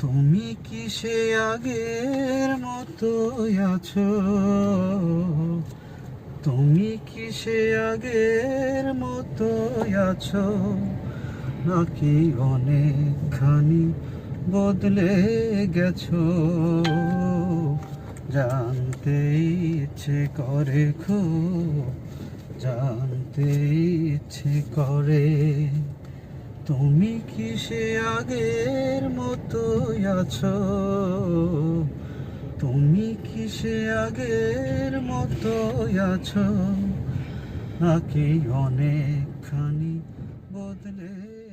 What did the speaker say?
তুমি কি সে আগের মতো আছো? তুমি কি সে আগের মতো আছো? নাকি অনেকখানি বদলে গেছো? জানতে ইচ্ছে করে খুব, জানতে ইচ্ছে করে। তুমি কি সে আগের মতো আছো? তুমি কি সে আগের মতো আছো? নাকি অনেকখানি বদলে